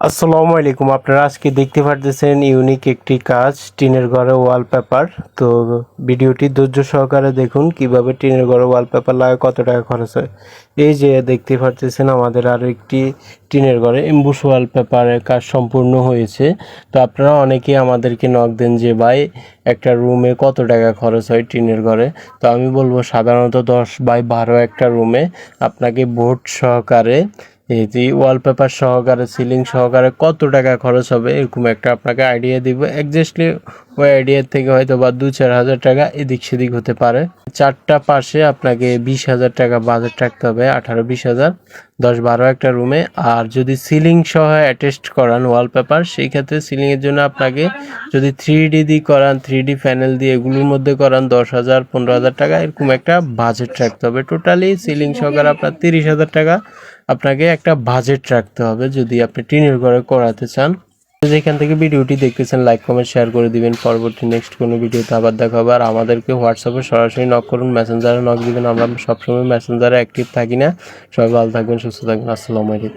আসসালামু আলাইকুম। আপনারা আজকে দেখতে পারতেছেন ইউনিক একটি কাজ, টিনের ঘরে ওয়ালপেপার তো ভিডিওটি ধৈর্য সহকারে দেখুন, কীভাবে টিনের ঘরে ওয়ালপেপার লাগে কত টাকা খরচ হয়। এই যে দেখতে পারতেছেন আমাদের আরও একটি টিনের ঘরে এমবুস ওয়ালপেপারের কাজ সম্পূর্ণ হয়েছে। তো আপনারা অনেকেই আমাদেরকে নক দেন যে, ভাই, একটা রুমে কত টাকা খরচ হয় টিনের ঘরে? তো আমি বলব সাধারণত দশ বাই বারো একটা রুমে আপনাকে বোর্ড সহকারে এই যে ওয়ালপেপার সহকারে সিলিং সহকারে কত টাকা খরচ হবে এরকম একটা আপনাকে আইডিয়া দিব। এক্স্যাক্টলি ওই আইডিয়ার থেকে হয়তো বা দু চার হাজার টাকা এদিক সেদিক হতে পারে। চারটা পাশে আপনাকে বিশ হাজার টাকা বাজেট রাখতে হবে, আঠারো বিশ হাজার, দশ বারো একটা রুমে আর যদি সিলিং সহ অ্যাটেস্ট করান ওয়ালপেপার সেই ক্ষেত্রে সিলিংয়ের জন্য আপনাকে যদি থ্রি ডি দিয়ে করান থ্রি ডি প্যানেল দিয়ে এগুলোর মধ্যে করান দশ হাজার, পনেরো হাজার টাকা, এরকম একটা বাজেট রাখতে হবে। টোটালি সিলিং সহকারে আপনার তিরিশ হাজার টাকা আপনাকে একটা বাজেট রাখতে হবে যদি আপনি টিনের ঘরে করাতে চান। যেখান থেকে ভিডিওটি দেখতেছেন লাইক কমেন্ট শেয়ার করে দিবেন। পরবর্তী নেক্সট কোনো ভিডিওতে আবার দেখা হবে। আর আমাদেরকে হোয়াটসঅ্যাপে সরাসরি নক করুন মেসেঞ্জারে নক দিবেন। আমরা সবসময় মেসেঞ্জারে অ্যাক্টিভ থাকি না। সবাই ভালো থাকবেন, সুস্থ থাকবেন। আসসালামু আলাইকুম।